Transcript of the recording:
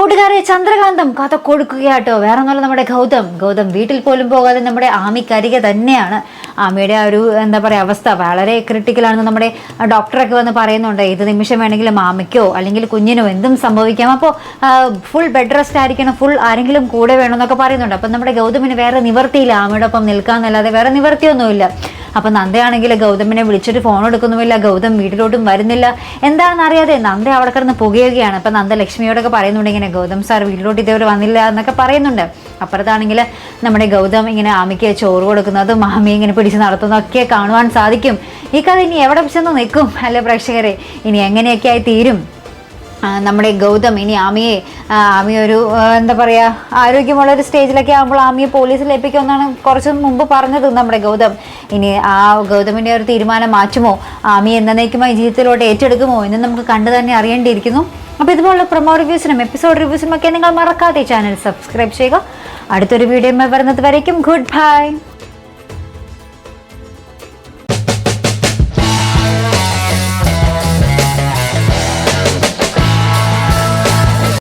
കൂട്ടുകാരെ ചന്ദ്രകാന്തം കഥ കൊടുക്കുകയാട്ടോ. വേറെ ഒന്നുമല്ല നമ്മുടെ ഗൗതം. ഗൗതം വീട്ടിൽ പോലും പോകാതെ നമ്മുടെ ആമിക്കരികെ തന്നെയാണ്. ആമിയുടെ ആ ഒരു എന്താ പറയുക അവസ്ഥ വളരെ ക്രിട്ടിക്കലാണെന്ന് നമ്മുടെ ഡോക്ടറൊക്കെ വന്ന് പറയുന്നുണ്ട്. ഏത് നിമിഷം വേണമെങ്കിലും ആമിക്കോ അല്ലെങ്കിൽ കുഞ്ഞിനോ എന്തും സംഭവിക്കാം. അപ്പോൾ ഫുൾ ബെഡ് റെസ്റ്റ് ആയിരിക്കണം. ഫുൾ ആരെങ്കിലും കൂടെ വേണമെന്നൊക്കെ പറയുന്നുണ്ട്. അപ്പം നമ്മുടെ ഗൗതമിന് വേറെ നിവർത്തിയില്ല ആമിയുടെ ഒപ്പം നിൽക്കാമെന്നല്ലാതെ വേറെ നിവർത്തിയൊന്നുമില്ല. അപ്പൊ നന്ദയാണെങ്കിൽ ഗൗതമിനെ വിളിച്ചിട്ട് ഫോൺ എടുക്കുന്നുമില്ല. ഗൗതം വീട്ടിലോട്ടും വരുന്നില്ല. എന്താണെന്ന് അറിയാതെ നന്ദ അവിടെ കിടന്ന് പുകയുകയാണ്. അപ്പൊ നന്ദ ലക്ഷ്മിയോടൊക്കെ പറയുന്നുണ്ട് ഇങ്ങനെ ഗൗതം സാർ വീട്ടിലോട്ട് ഇതേവരെ വന്നില്ല എന്നൊക്കെ പറയുന്നുണ്ട്. അപ്പുറത്താണെങ്കിൽ നമ്മുടെ ഗൗതം ഇങ്ങനെ ആമിക്ക് ചോറ് കൊടുക്കുന്നതും മാമി ഇങ്ങനെ പിടിച്ച് നടത്തുന്നതൊക്കെ കാണുവാൻ സാധിക്കും. ഈ കഥ ഇനി എവിടെ ചെന്ന് നിൽക്കും? അല്ലെ പ്രേക്ഷകരെ? ഇനി എങ്ങനെയൊക്കെ ആയി തീരും? നമ്മുടെ ഗൗതം ഇനി ആമിയെ ആമി ഒരു എന്താ പറയുക ആരോഗ്യമുള്ള ഒരു സ്റ്റേജിലൊക്കെ ആകുമ്പോൾ ആമിയെ പോലീസിൽ ഏൽപ്പിക്കുമെന്നാണ് കുറച്ച് മുമ്പ് പറഞ്ഞത് നമ്മുടെ ഗൗതം. ഇനി ആ ഗൗതമിന്റെ ഒരു തീരുമാനം മാറ്റുമോ? ആമി എന്നേക്കുമായി ജീവിതത്തിലോട്ട് ഏറ്റെടുക്കുമോ എന്ന് നമുക്ക് കണ്ടു തന്നെ അറിയേണ്ടിയിരിക്കുന്നു. അപ്പോൾ ഇതുപോലുള്ള പ്രൊമോ റിവ്യൂസിനും എപ്പിസോഡ് റിവ്യൂസിനും ഒക്കെ നിങ്ങൾ മറക്കാതെ ചാനൽ സബ്സ്ക്രൈബ് ചെയ്യുക. അടുത്തൊരു വീഡിയോ വരുന്നത് വരയ്ക്കും. Good bye